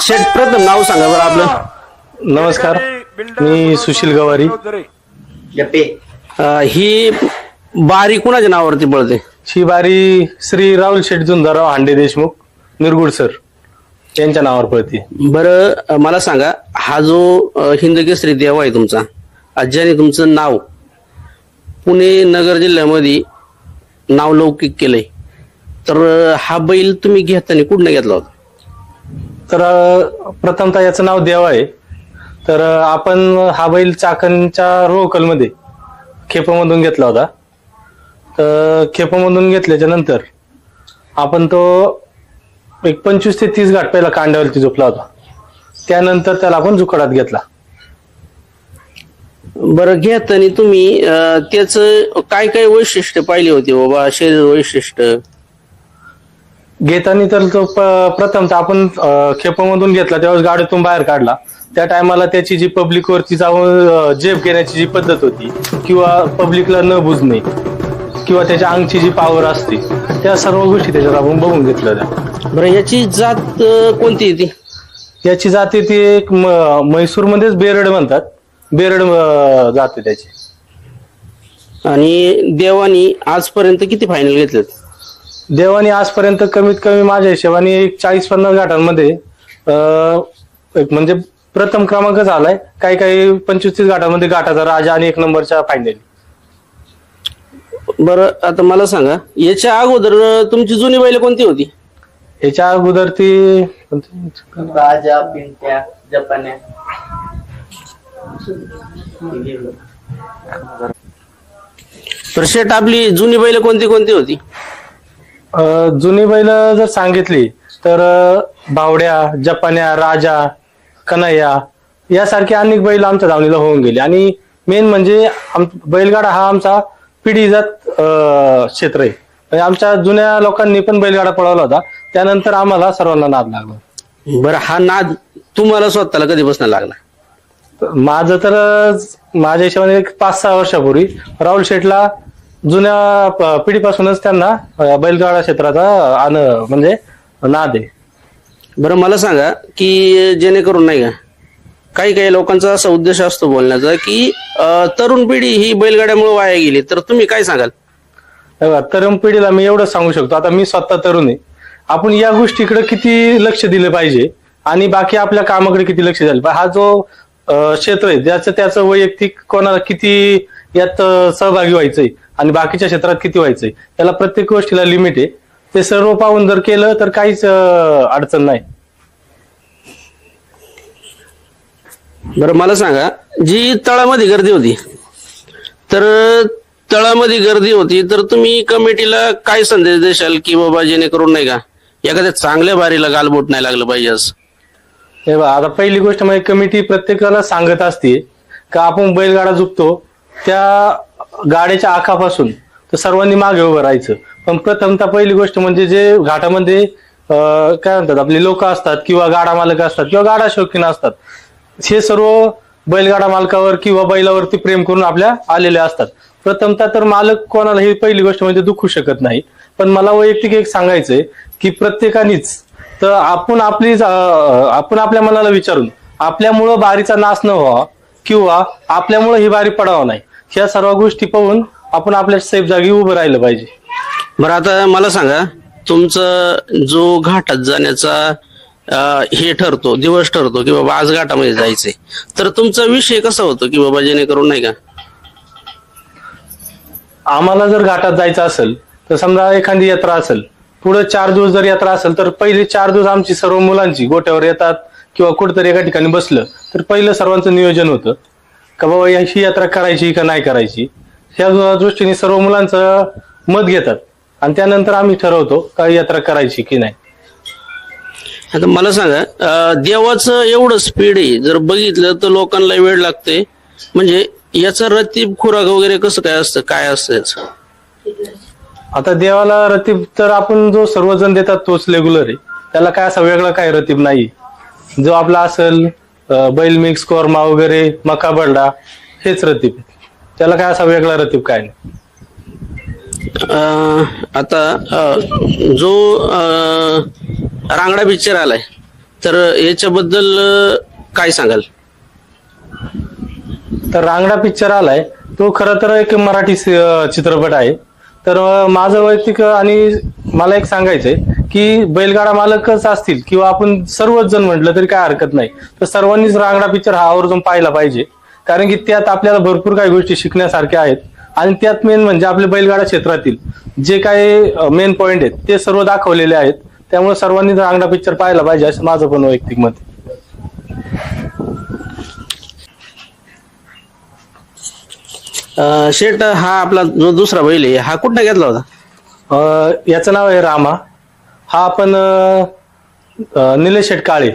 शेठ प्रथम नाव सांगा बरं आपलं. नमस्कार. मी सुशील गवारी. अ, ही बारी कुणाच्या नावावरती पळते? ही बारी श्री राहुल शेठ जुंदाराव हांडे देशमुख निरगुड सर यांच्या नावावर पळते. बरं अ, मला सांगा हा जो अ, हिंद केसरी देव आहे तुमचा आज तुमचं नाव पुणे नगर जिल्ह्यामध्ये नाव लौकिक केलंय. तर हा बैल तुम्ही घेताना कुठनं घेतला होता? तर प्रथमतः याचं नाव देव आहे. तर आपण हा बैल चाकणच्या रोकलमध्ये खेपमधून घेतला होता. तर खेपमधून घेतल्याच्या नंतर आपण तो एक पंचवीस ते तीस घाट पहिला कांड्यावरती झोपला होता. त्यानंतर त्याला आपण जुकडात घेतला. बरं घेताना तुम्ही त्याचं काय काय वैशिष्ट्य पाहिली होती बाबा शरीर वैशिष्ट्य? घेताना तर तो प्रथमतः आपण खेपामधून घेतला त्यावेळेस गाडीतून बाहेर काढला. त्या टायमाला त्याची जी पब्लिक वरती जाऊन जेब घेण्याची जी पद्धत होती किंवा पब्लिकला न बुजणे किंवा त्याच्या अंगची जी पॉवर असते त्या सर्व गोष्टी त्याच्यात आपण बघून घेतल्या होत्या. बरं याची जात कोणती आहे ती याची जाते ती एक बेरड म्हणतात. बेरड अं, जाते त्याची. आणि देवानी आजपर्यंत किती फायनल घेतलेत? देवानी आजपर्यंत कमीत कमी माझ्या हिशोबाने एक चाळीस पन्नास अं, एक म्हणजे प्रथम क्रमांक झालाय. काही काही पंचवीस तीस घाटांमध्ये घाटाचा राजा आणि एक नंबरच्या फायनल बरं आता मला सांगा याच्या अगोदर अ, तुमची जुनी बैल कोणती होती? ह्याच्या अगोदर ती कोणती? राजा पिंट्या जपान्या. तर शेट आपली जुनी बैल कोणती कोणती होती? अं, जुनी बैल जर सांगितली तर अं, बावड्या जपान्या राजा कन्हैया यासारखे अनेक बैल आमच्या धावणीला होऊन गेले. आणि मेन म्हणजे आम- बैलगाडा हा आमचा पिढीजात अं, क्षेत्र आहे. म्हणजे आमच्या जुन्या लोकांनी पण बैलगाडा पळवला होता. त्यानंतर आम्हाला सर्वांना नाद लागला. बरं हा नाद तुम्हाला स्वतःला कधीपासून लागला? माझं तर माझ्या हिशोबाने एक पाच सहा वर्षापूर्वी राहुल शेठला जुन्या प- पिढीपासूनच त्यांना बैलगाडा क्षेत्राचा आन म्हणजे नाद आहे. बरं मला सांगा की जेणेकरून नाही का काही काही लोकांचा असा उद्देश असतो बोलण्याचा की अ, तरुण पिढी ही बैलगाड्यामुळे वाया गेली. तर तुम्ही काय सांगाल? हे बघा, तरुण पिढीला मी एवढं सांगू शकतो. आता मी स्वतः तरुण आहे. आपण या गोष्टीकडे किती लक्ष दिलं पाहिजे आणि बाकी आपल्या कामाकडे किती लक्ष द्यायला पाहिजे. हा जो क्षेत्र आहे ज्याचं त्याचं वैयक्तिक कोणाला किती यात सहभागी व्हायचंय आणि बाकीच्या क्षेत्रात किती व्हायचंय त्याला प्रत्येक गोष्टीला लिमिट आहे. ते सर्व पाहून जर केलं तर काहीच अडचण नाही. बरं मला सांगा जी तळामध्ये गर्दी होती तर तळामध्ये गर्दी होती तर तुम्ही कमिटीला काय संदेश देशाल की बाबा जेणेकरून नाही का एखाद्या चांगल्या बारीला गालबोट नाही लागलं पाहिजे असं? हे बघा आता पहिली गोष्ट म्हणजे कमिटी प्रत्येकाला सांगत असते का आपण बैलगाडा झुकतो त्या गाड्याच्या आखापासून तर सर्वांनी मागे उभं राहायचं. पण प्रथमतः पहिली गोष्ट म्हणजे जे घाटामध्ये काय म्हणतात आपले लोक असतात किंवा गाडा मालक असतात किंवा गाडा शौकीन असतात हे सर्व बैलगाडा मालकावर किंवा बैलावरती प्रेम करून आपल्या आलेले असतात. प्रथमतः तर मालक कोणाला ही पहिली गोष्ट म्हणजे दुखू शकत नाही. पण मला वैयक्तिक एक सांगायचंय की प्रत्येकानेच तर आपण आपली आपण आपल्या मनाला विचारून आपल्यामुळं बारीचा नाश न व्हावा किंवा आपल्यामुळं ही बारी पडावा नाही. ह्या सर्व गोष्टी पाहून आपण आपल्या सेफ जागी उभं राहिलं पाहिजे. बरं आता मला सांगा तुमचा जो घाटात जाण्याचा हे ठरतो दिवस ठरतो की बाबा आज घाटामध्ये जायचंय तर तुमचा विषय कसा होतो की बाबा जेणेकरून नाही का? आम्हाला जर घाटात जायचं असेल तर समजा एखादी यात्रा असेल पुढे चार दिवस जर यात्रा असेल तर पहिले चार दिवस आमची सर्व मुलांची गोट्यावर येतात किंवा कुठेतरी एका ठिकाणी बसलं तर पहिलं सर्वांचं नियोजन होतं. का बाबा या- ही यात्रा करायची का नाही करायची? ह्या दृष्टीने सर्व मुलांचं मत घेतात. आणि त्यानंतर आम्ही ठरवतो का यात्रा करायची की नाही. आता मला सांगा देवाचं एवढं स्पीड आहे जर बघितलं तर लोकांना वेळ लागते. म्हणजे याचा रतीब खुराक वगैरे कसं काय असतं? काय असतं याचं? आता देवाला रतीब तर आपण जो सर्वजण देतात तोच रेग्युलर आहे. त्याला काय असा वेगळा काय रतीब नाही. जो आपला असेल अं, बैल मिक्स कोरमा वगैरे मका बरडा हेच रतीब आहे. त्याला काय असा वेगळा रतीब काय नाही. अं, आता अं, जो अं, रांगडा पिक्चर आलाय तर याच्याबद्दल अं, काय सांगाल? तर रांगडा पिक्चर आलाय. तो खरं तर एक मराठी सि- चित्रपट आहे. तर माझं वैयक्तिक आणि मला एक सांगायचंय की बैलगाडा मालकच असतील किंवा आपण सर्वच जण म्हटलं तरी काय हरकत नाही. तर सर्वांनीच रांगडा पिक्चर हा आवर्जून पाहिला पाहिजे. कारण की त्यात आपल्याला भरपूर काही गोष्टी शिकण्यासारख्या आहेत. आणि त्यात मेन म्हणजे आपले बैलगाडा क्षेत्रातील जे काही मेन पॉइंट आहेत ते सर्व दाखवलेले आहेत. त्यामुळे सर्वांनी रांगडा पिक्चर पाहायला पाहिजे असं माझं पण वैयक्तिक मत अं, शेट हा आपला जो दुसरा बैल आहे हा कुठं घेतला होता? अं, याचं नाव आहे रामा. हा आपण अं, अं, निलेश शेट काळे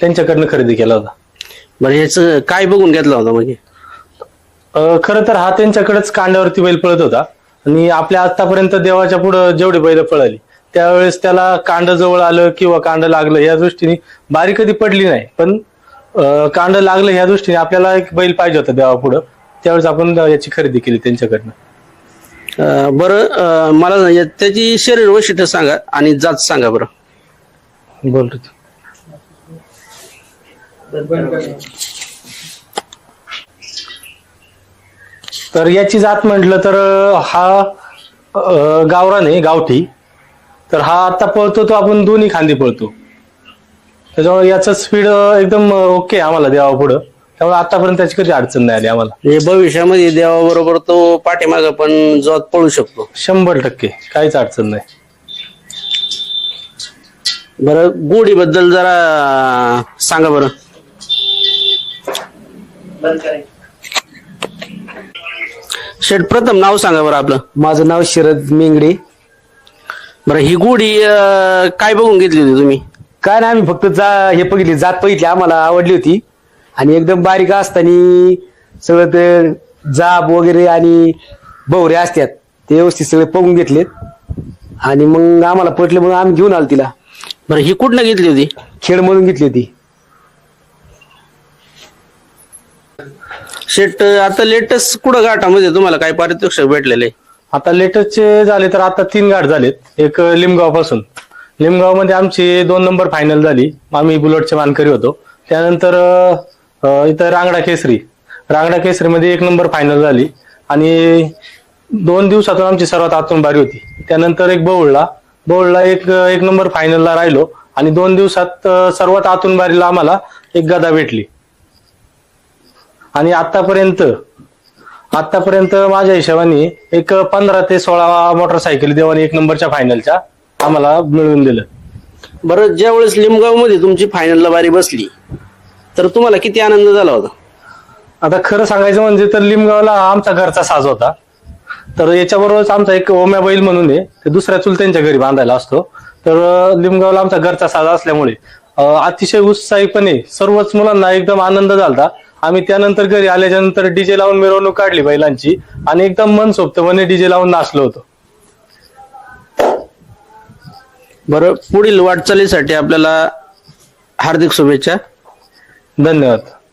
त्यांच्याकडनं खरेदी केला होता. बरं ह्याचं काय बघून घेतला होता म्हणजे? अं, खरं तर हा त्यांच्याकडेच कांड्यावरती बैल पळत होता. आणि आपल्या आतापर्यंत देवाच्या पुढं जेवढी बैल पळाली त्यावेळेस त्याला कांड जवळ आलं किंवा कांड लागलं या दृष्टीने बारी कधी पडली नाही. पण अं, कांड लागलं या दृष्टीने आपल्याला एक बैल पाहिजे होता देवापुढं. त्यावेळेस आपण याची खरेदी केली त्यांच्याकडनं. अं, बरं अं, मला या- त्याची शरीर वैशिष्ट्य सांगा आणि जात सांगा बरं. बोल रे तू. तर याची जात म्हटलं तर अं, हा अं, गावरान आहे गावठी. तर हा आता पळतो तो आपण दोन्ही खांदी पळतो. त्याच्यामुळे याचं स्पीड एकदम ओके आम्हाला द्यावा पुढं. त्यामुळे आतापर्यंत त्याची कधी अडचण नाही आली आम्हाला. म्हणजे भविष्यामध्ये देवाबरोबर तो पाठीमागं पण जोत पळू शकतो. शंभर टक्के. काहीच अडचण नाही. बरं गोडीबद्दल जरा सांगा बरं. शेठ प्रथम नाव सांगा बरं आपलं. माझं नाव शरद मेंगडे. बरं ही गोडी अं, काय बघून घेतली होती तुम्ही? काय नाही आम्ही फक्त जा हे बघितली जात बघितली आम्हाला आवडली होती. आणि एकदम बारीक असताना सगळं ते जाब वगैरे आणि बवरे असतात ते व्यवस्थित सगळे बघून घेतलेत. आणि मग आम्हाला पटले म्हणून आम्ही घेऊन आलो तिला. बरं ही कुठनं घेतली होती? खेळ म्हणून घेतली होती. शेट आता लेटेस्ट कुठं घाटामध्ये तुम्हाला काय पारितोषिक भेटलेले? आता लेटेस्टचे झाले तर आता तीन गाठ झालेत. एक लिमगावपासून लिमगावमध्ये आमची दोन नंबर फायनल झाली. आम्ही बुलेटचे मानकरी होतो. त्यानंतर अं, इथं रांगडा केसरी. रांगडा केसरी मध्ये एक नंबर फायनल झाली. आणि दोन दिवसातून आमची सर्वात आतून बारी होती. त्यानंतर एक बौळला बवळला एक एक नंबर फायनलला राहिलो. आणि दोन दिवसात सर्वात आतून बारीला आम्हाला एक गदा भेटली. आणि आतापर्यंत आतापर्यंत माझ्या हिशोबाने एक पंधरा ते सोळा मोटरसायकल देवाने एक नंबरच्या फायनलच्या आम्हाला मिळवून दिलं. बरं ज्या वेळेस लिमगावमध्ये तुमची फायनलला बारी बसली तर तुम्हाला किती आनंद झाला होता? आता खरं सांगायचं म्हणजे तर लिमगावला आमचा घरचा साज होता. तर याच्याबरोबरच आमचा एक ओम्या बैल म्हणून आहे ते दुसऱ्या चुलत्यांच्या घरी बांधायला असतो. तर अं, लिमगावला आमचा घरचा साज असल्यामुळे अं, अतिशय उत्साहीपणे सर्वच मुलांना एकदम आनंद झाला आम्ही त्यानंतर घरी आल्याच्यानंतर डीजे लावून मिरवणूक काढली बैलांची आणि एकदम मनसोक्तपणे डीजे लावून नाचलो होतो. बरं पुढील वाटचालीसाठी आपल्याला हार्दिक शुभेच्छा. धन्यवाद.